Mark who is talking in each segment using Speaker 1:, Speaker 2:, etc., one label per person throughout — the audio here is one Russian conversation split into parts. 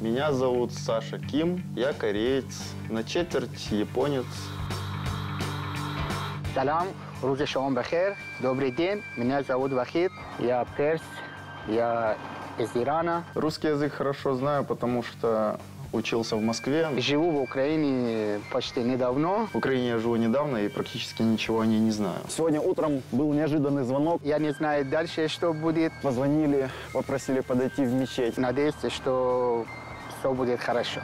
Speaker 1: Меня зовут Саша Ким, я кореец, на четверть японец.
Speaker 2: Салам, Руза Шалом Бахер. Добрый день, меня зовут Вахид. Я перс, я из Ирана.
Speaker 1: Русский язык хорошо знаю, потому что учился в Москве.
Speaker 2: Живу в Украине почти недавно.
Speaker 1: В Украине я живу недавно и практически ничего о ней не знаю.
Speaker 3: Сегодня утром был неожиданный звонок.
Speaker 2: Я не знаю дальше, что будет.
Speaker 3: Позвонили, попросили подойти в мечеть.
Speaker 2: Надеюсь, что все будет хорошо.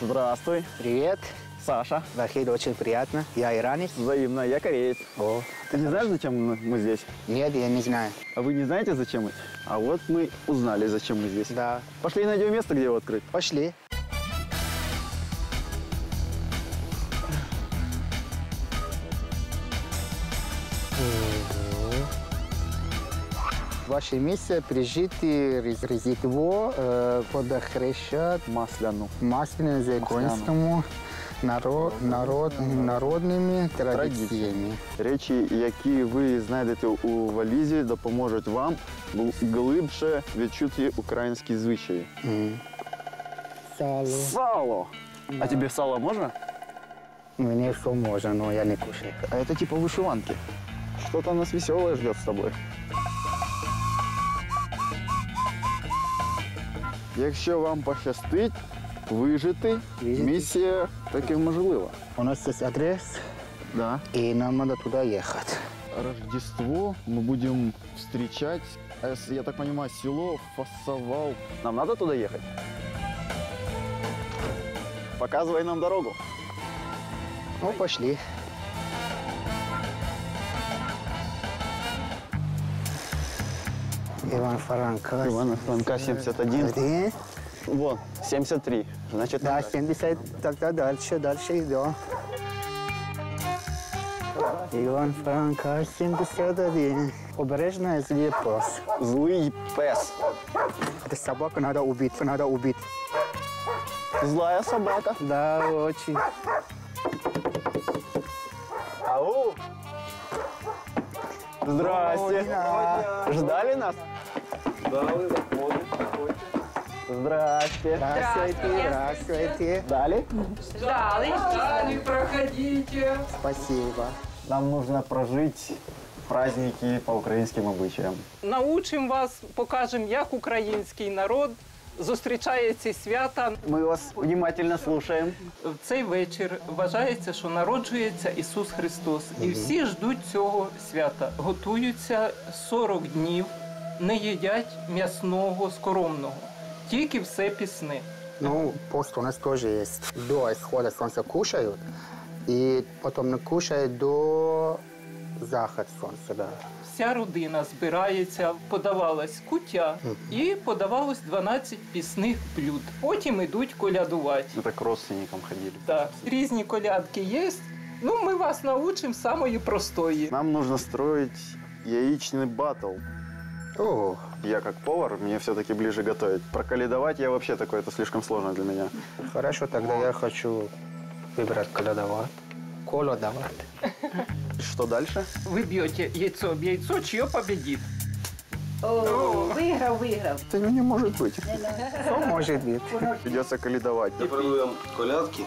Speaker 3: Здравствуй,
Speaker 2: Привет.
Speaker 3: Саша.
Speaker 2: Вахид, очень приятно. Я иранец.
Speaker 3: Взаимно, я кореец.
Speaker 2: О,
Speaker 3: Ты не знаешь, зачем мы- мы здесь?
Speaker 2: нет, я не знаю.
Speaker 3: А вы не знаете, зачем мы? А вот мы узнали, зачем мы здесь.
Speaker 2: Да,
Speaker 3: Пошли найдем место, где его открыть.
Speaker 2: пошли. Ваше место пережитые Рез- Рождество э, подохрещат
Speaker 3: Масляну.
Speaker 2: масляным законскому народ, народ, народными традициями.
Speaker 1: Речі, які ви знайдете у валізі, допоможуть вам гл- глибше відчути українські звичаї.
Speaker 2: М. Сало.
Speaker 3: Сало. А тебе сало можно?
Speaker 2: Мне все можно, но я не кушаю.
Speaker 3: А это типа вышиванки. Что-то нас веселое ждет с тобой.
Speaker 1: Якщо вам пощастить вижити,
Speaker 2: Вижити.
Speaker 1: місія таки можлива.
Speaker 2: У нас есть адрес,
Speaker 1: Да.
Speaker 2: и нам надо туда ехать.
Speaker 1: Рождество мы будем встречать, а я так понимаю, село Фасовал.
Speaker 3: Нам надо туда ехать? Показывай нам дорогу.
Speaker 2: Ну, пошли. Иван Франко.
Speaker 3: Ивана Франка 71.
Speaker 2: Один.
Speaker 3: Вон, 73. Значит,
Speaker 2: Да,
Speaker 3: надо.
Speaker 2: 70. Тогда дальше, дальше идем. Иван Франко, 71. Побережная Злепос.
Speaker 3: злый пес.
Speaker 2: Эта собаку надо убить, надо убить.
Speaker 3: Злая собака.
Speaker 2: Да, очень.
Speaker 3: Ау! Здрасте.
Speaker 2: Ой,
Speaker 3: Ждали нас? Ждали, Здрасте.
Speaker 2: Здравствуйте, здравствуйте.
Speaker 3: Ждали?
Speaker 4: Ждали, ждали, проходите.
Speaker 2: Спасибо.
Speaker 3: Нам нужно прожить праздники по украинским обычаям.
Speaker 4: Научимо вас, покажемо, як український народ зустрічає ці свята.
Speaker 3: Мы вас внимательно слушаем.
Speaker 4: В цей вечір вважається, що народжується Ісус Христос. І всі ждуть цього свята. Готуються 40 днів, не їдять м'ясного, скоромного, тільки все пісне.
Speaker 2: Ну, пост у нас тоже есть. До исхода солнца кушают, и потом не кушают до захода солнца, да.
Speaker 4: Вся родина збирається, подавалась куття і подавалось 12 пісних блюд. Потім ідуть колядувати.
Speaker 1: Это к родственникам ходили.
Speaker 4: Так, різні колядки є. Ну, ми вас научимо самої простої.
Speaker 1: Нам нужно строить яичный батл.
Speaker 2: О,
Speaker 1: Я как повар, мне все-таки ближе готовить. Прокаледовать я вообще такое, это слишком сложно для меня.
Speaker 2: хорошо, тогда я хочу выбрать колодовать. Колодовать.
Speaker 1: Что дальше?
Speaker 4: Ви б'єте яйцо об яйцо, чиє победить.
Speaker 5: Виграв, виграв.
Speaker 1: Это не может быть.
Speaker 2: Что может быть?
Speaker 1: Придется каледовать.
Speaker 6: Продуємо колядки.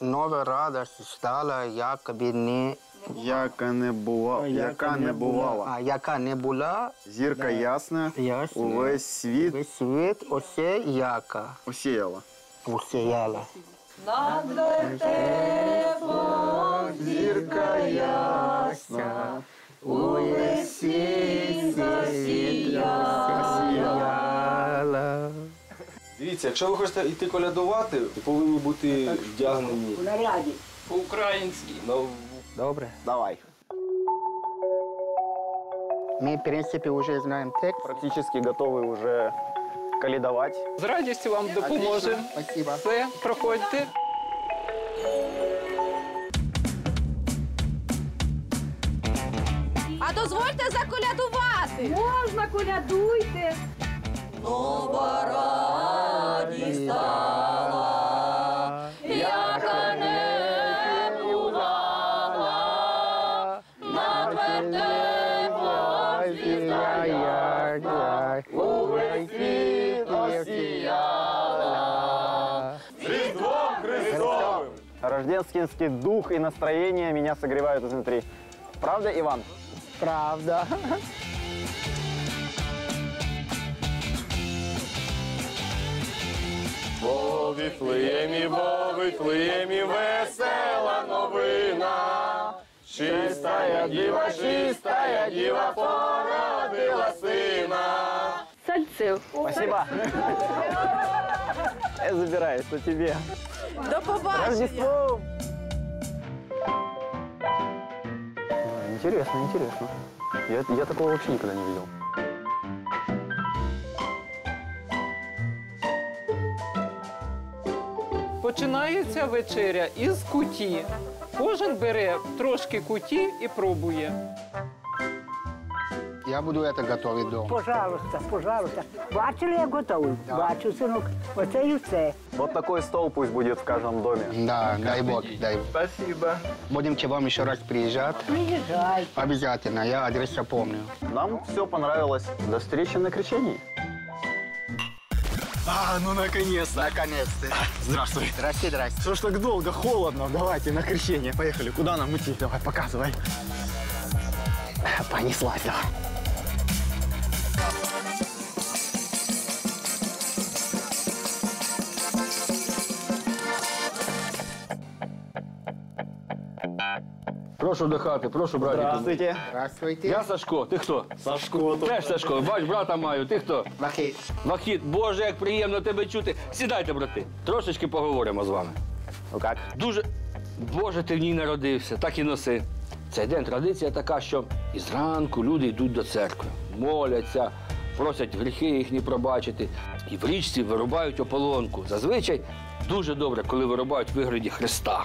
Speaker 2: Новая радость стала, якобы не...
Speaker 1: Яка не бува... Яка не бувала.
Speaker 2: А, яка не була,
Speaker 1: Зірка ясна,
Speaker 2: ясна.
Speaker 1: увесь світ
Speaker 2: весь світ осе яка
Speaker 1: осіяла.
Speaker 2: усіяла.
Speaker 1: Зірка ясна, увесь світ
Speaker 2: Осіяла.
Speaker 6: Дивіться, якщо ви хочете йти колядувати, ви повинні бути вдягнені
Speaker 5: У наряді.
Speaker 4: По-українськи.
Speaker 2: Добре.
Speaker 3: Давай.
Speaker 2: Мы, в принципе, уже знаем текст.
Speaker 3: Практически готовы уже каледовать.
Speaker 4: З радістю вам допоможемо.
Speaker 2: Спасибо.
Speaker 4: Все, проходьте.
Speaker 7: А дозвольте заколядувати.
Speaker 5: Можна, колядуйте.
Speaker 7: Яка
Speaker 3: Рождественский дух и настроение меня согревают изнутри. Правда, Иван?
Speaker 2: Правда.
Speaker 6: Во Віфлеємі, во Віфлеємі, весела новина. Чистая діва, чистая діва породила сина.
Speaker 5: Сальцев.
Speaker 3: Спасибо. Я забираю, что тебе.
Speaker 7: До побачення.
Speaker 3: Рождеством! Интересно, интересно. Я, я такого вообще никогда не видел.
Speaker 4: Починається вечеря із куті. Кожен бере трошки куті і пробує.
Speaker 2: Я буду это готовить дома.
Speaker 8: Пожалуйста, пожалуйста. Бачили, як готовий? Бачу, синок. Оце і все.
Speaker 3: Вот такой стол пусть будет в каждом доме.
Speaker 2: Да, дай бог, дай бог.
Speaker 3: Спасибо.
Speaker 2: Будем к вам еще раз приезжать.
Speaker 8: Приїжджай.
Speaker 2: Обязательно, я адрес помню.
Speaker 3: Нам все понравилось. До встречи на крещении.
Speaker 1: А, ну наконец-то.
Speaker 2: Наконец-то.
Speaker 1: Здравствуй.
Speaker 2: Здрасте, здрасте.
Speaker 1: Что ж так долго, холодно? Давайте на крещение. Поехали. Куда нам идти? Давай, показывай. Понеслась, давай.
Speaker 9: Прошу до хати, прошу братіку.
Speaker 3: Здравствуйте.
Speaker 2: Здравствуйте.
Speaker 9: Я Сашко, ти хто?
Speaker 1: Сашко.
Speaker 9: Теж Сашко, бач, брата маю, ти хто?
Speaker 2: Вахид.
Speaker 9: Вахід, Боже, як приємно тебе чути. Сідайте, брати. Трошечки поговоримо з вами.
Speaker 3: Ну как?
Speaker 9: Дуже. Боже, ти в ній народився, так і носи. Цей день традиція така, що і зранку люди йдуть до церкви, моляться, просять гріхи їхні пробачити. І в річці вирубають ополонку. Зазвичай дуже добре, коли вирубають в вигляді Христа.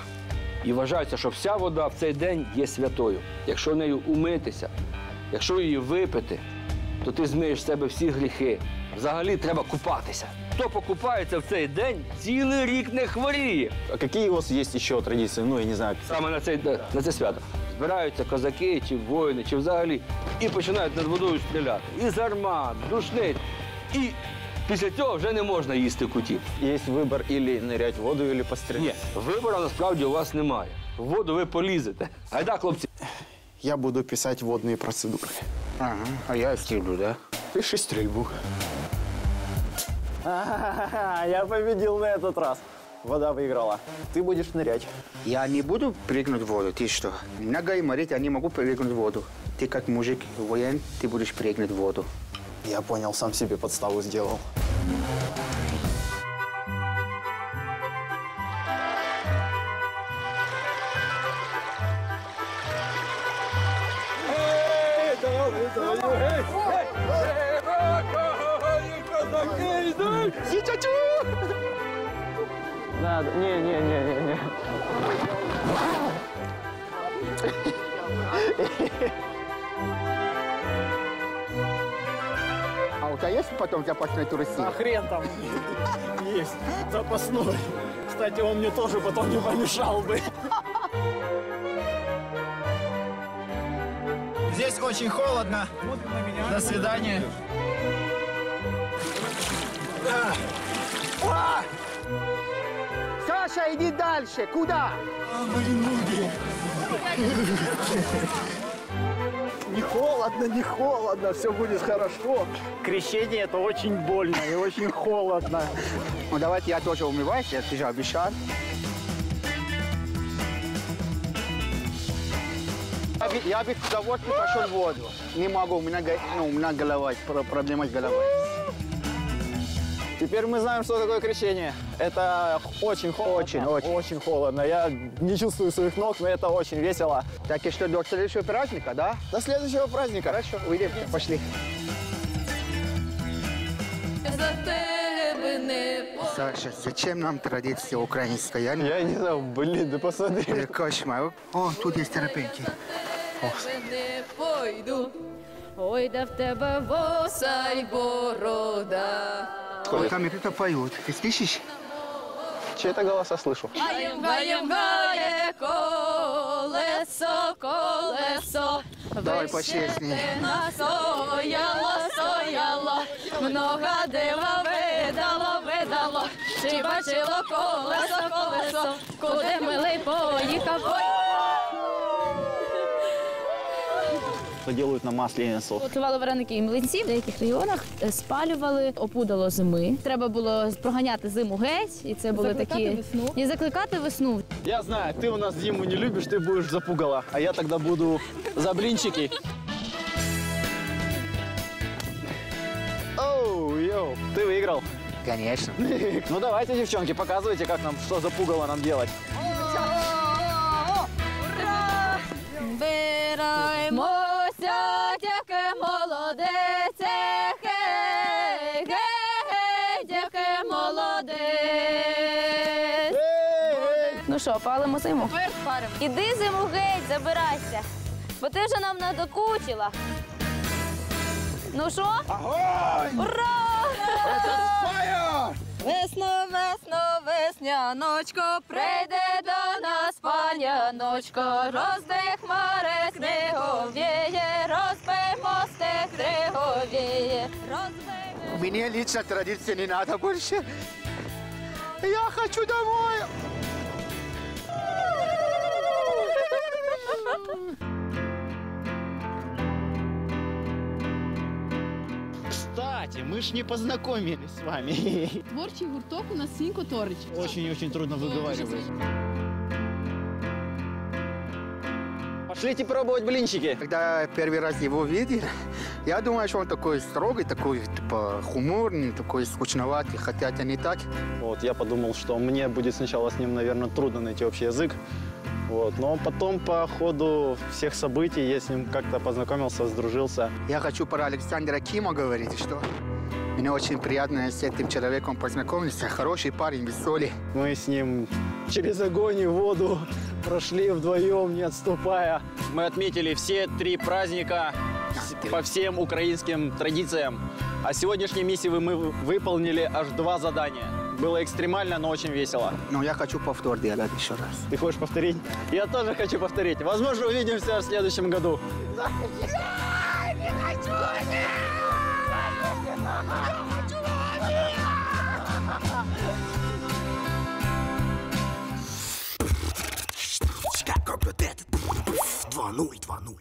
Speaker 9: І вважається, що вся вода в цей день є святою. Якщо нею умитися, якщо її випити, то ти змиєш з себе всі гріхи. Взагалі треба купатися. Хто покупається в цей день, цілий рік не хворіє.
Speaker 3: А какие у вас есть еще традиции? Ну, я не знаю.
Speaker 9: Саме на це, на це свято. Збираються козаки чи воїни, чи взагалі, і починають над водою стріляти. Із гармат, душниць. І після цього вже не можна їсти куті.
Speaker 3: Есть выбор или нырять в воду, или пострелять.
Speaker 9: Ні, вибору насправді у вас немає. В воду ви полізете. Айда, хлопці.
Speaker 1: Я буду писать водные процедуры.
Speaker 2: Ага, а я стрелю, да?
Speaker 1: Пиши стрельбу.
Speaker 3: Я победил на этот раз. Вода выиграла. Ты будешь нырять.
Speaker 2: Я не буду прыгнуть в воду, ты что? Нога и морить, я не могу прыгнуть в воду. Ты как мужик воен, ты будешь прыгнуть в воду.
Speaker 1: Я понял, сам себе подставу сделал.
Speaker 3: Надо. Не, не, не, не, не.
Speaker 2: у тебя есть потом запасной турецкий?
Speaker 1: Хрен там есть запасной. Кстати, он мне тоже потом не помешал бы. Здесь очень холодно. До свидания.
Speaker 2: Саша, иди дальше. Куда?
Speaker 1: Не холодно, не холодно, все будет хорошо. Крещение это очень больно и очень холодно.
Speaker 2: Ну, давайте я тоже умываюсь, я ты же обещал. Я бы, я бы с удовольствием пошел в воду. Не могу, у меня, ну, у меня голова, про- проблема с головой.
Speaker 3: Теперь мы знаем, что такое крещение. Это очень холодно.
Speaker 2: Очень, очень.
Speaker 3: Очень холодно. Я не чувствую своих ног, но это очень весело.
Speaker 2: Так и что, до следующего праздника, да?
Speaker 3: До следующего праздника.
Speaker 2: Хорошо, увидим. Пошли. Саша, зачем нам традиция украинская? Я не...
Speaker 3: Я не знаю, блин, да посмотри.
Speaker 2: Э, Кошмар. О, тут есть
Speaker 7: пойду. Ой, да в тебе воса й борода
Speaker 2: Вот там и кто-то поют. Ты слышишь?
Speaker 3: Чей-то голос я слышу.
Speaker 7: Гаєм, гаєм, гає колесо, колесо,
Speaker 2: Давай по чесні.
Speaker 7: Настояло, стояло, много дива видало, видало, чи бачило колесо, колесо, куди милий поїхав.
Speaker 3: Что делают на Масленицу?
Speaker 10: Готували вареники і млинці. В деяких регіонах е, спалювали опудало зими. Треба було проганяти зиму геть, і це були такі
Speaker 7: весну.
Speaker 10: і закликати весну.
Speaker 3: Я знаю, ты у нас зиму не любишь, ты будешь за пугало, а я тогда буду за блинчики. Оу, йоу, ты выиграл.
Speaker 2: Конечно.
Speaker 3: Ну давайте, девчонки, показывайте, как нам, что за пугало нам делать.
Speaker 7: Збираємося, тяке молодець, гей, гей, тяке молодець.
Speaker 10: Ну що, палимо зиму?
Speaker 7: Паримо.
Speaker 10: Іди зиму геть, забирайся, бо ти вже нам надокучила. Ну що? Ура!
Speaker 7: Весно, весно, весняночко, прийде до нас паняночко, розбий хмари книговіє, розбий мости книговіє, розбий...
Speaker 2: Мне лично традиции не надо больше. Я хочу домой.
Speaker 3: Кстати, мы ж не познакомились с вами.
Speaker 7: Творчий гурток у нас Сінько Торич.
Speaker 3: Очень-очень трудно выговаривать. Пошлите пробовать блинчики.
Speaker 2: Когда первый раз его видел, я думаю, что он такой строгий, такой типа хуморный, такой скучноватый, хотя это не так.
Speaker 3: Вот, я подумал, что мне будет сначала с ним, наверное, трудно найти общий язык. Вот, но потом по ходу всех событий я с ним как-то познакомился, сдружился.
Speaker 2: Я хочу про Александра Кима говорить, что мне очень приятно с этим человеком познакомиться. Хороший парень, веселый.
Speaker 3: Мы с ним через огонь и воду прошли вдвоем, не отступая. Мы отметили все три праздника по всем украинским традициям. А сегодняшней миссии мы выполнили аж два задания. Было экстремально, но очень весело.
Speaker 2: Но я хочу повтор делать еще раз.
Speaker 3: Ты хочешь повторить? Я тоже хочу повторить. Возможно, увидимся в следующем году.
Speaker 11: Два нуль, два нуль.